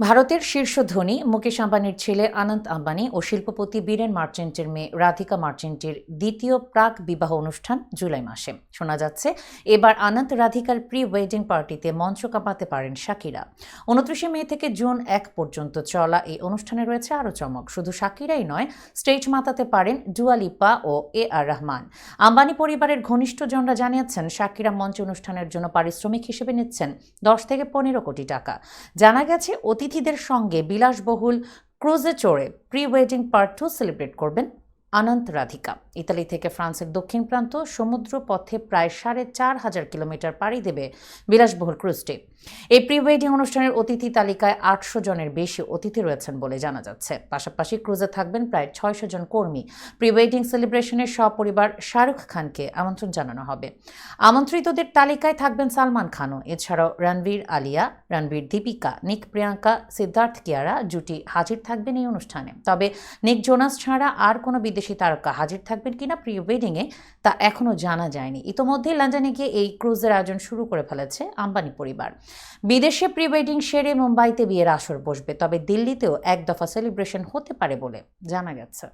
ভারতের শীর্ষ ধনী মুকেশ আম্বানির ছেলে অনন্ত আম্বানি ও শিল্পপতি বীরেন মার্চেন্টের মেয়ে রাধিকা মার্চেন্টের দ্বিতীয় প্রাক বিবাহ অনুষ্ঠান জুলাই মাসে। শোনা যাচ্ছে, এবার আনন্দ রাধিকার প্রি ওয়েডিং পার্টিতে মঞ্চ কাঁপাতে পারেন শাকিরা। উনত্রিশে মে থেকে জুন এক পর্যন্ত চলা এই অনুষ্ঠানে রয়েছে আরও চমক। শুধু শাকিরাই নয়, স্টেজ মাতাতে পারেন ডুয়ালিপা ও এ আর রহমান। আম্বানি পরিবারের ঘনিষ্ঠজনরা জানিয়েছেন, শাকিরা মঞ্চ অনুষ্ঠানের জন্য পারিশ্রমিক হিসেবে নিচ্ছেন দশ থেকে পনেরো কোটি টাকা। জানা গেছে অতিথিদের সঙ্গে বিলাসবহুল ক্রুজে চড়ে pre wedding part two celebrate করবেন। অনন্ত রাধিকা। ইতালি থেকে ফ্রান্সের দক্ষিণ প্রান্ত সমুদ্র পথে প্রায় সাড়ে চার হাজার কিলোমিটার পাড়ি দেবে বিলাসবহুল ক্রুজটি। এই প্রি ওয়েডিং অনুষ্ঠানের অতিথি তালিকায় আটশো জনের বেশি অতিথি রয়েছেন বলে জানা যাচ্ছে। পাশাপাশি ক্রুজে থাকবেন প্রায় ছয়শো জন কর্মী। প্রি ওয়েডিং সেলিব্রেশনে সপরিবার শাহরুখ খানকে আমন্ত্রণ জানানো হবে। আমন্ত্রিতদের তালিকায় থাকবেন সালমান খানও। এছাড়াও রণবীর আলিয়া, রণবীর দীপিকা, নিক প্রিয়াঙ্কা, সিদ্ধার্থ কিয়ারা, জুটি হাজির থাকবেন এই অনুষ্ঠানে। তবে নিক জোনাস ছাড়া আর কোনো বিদেশি তারকা হাজির থাকবেন কিনা প্রি ওয়েডিংয়ে তা এখনও জানা যায়নি। ইতোমধ্যেই লন্ডনে গিয়ে এই ক্রুজের আয়োজন শুরু করে ফেলেছে আম্বানি পরিবার। বিদেশে প্রি ওয়েডিং সেরে মুম্বাইতে বিয়ের আসর বসবে, তবে দিল্লিতেও এক দফা সেলিব্রেশন হতে পারে বলে জানা গেছে।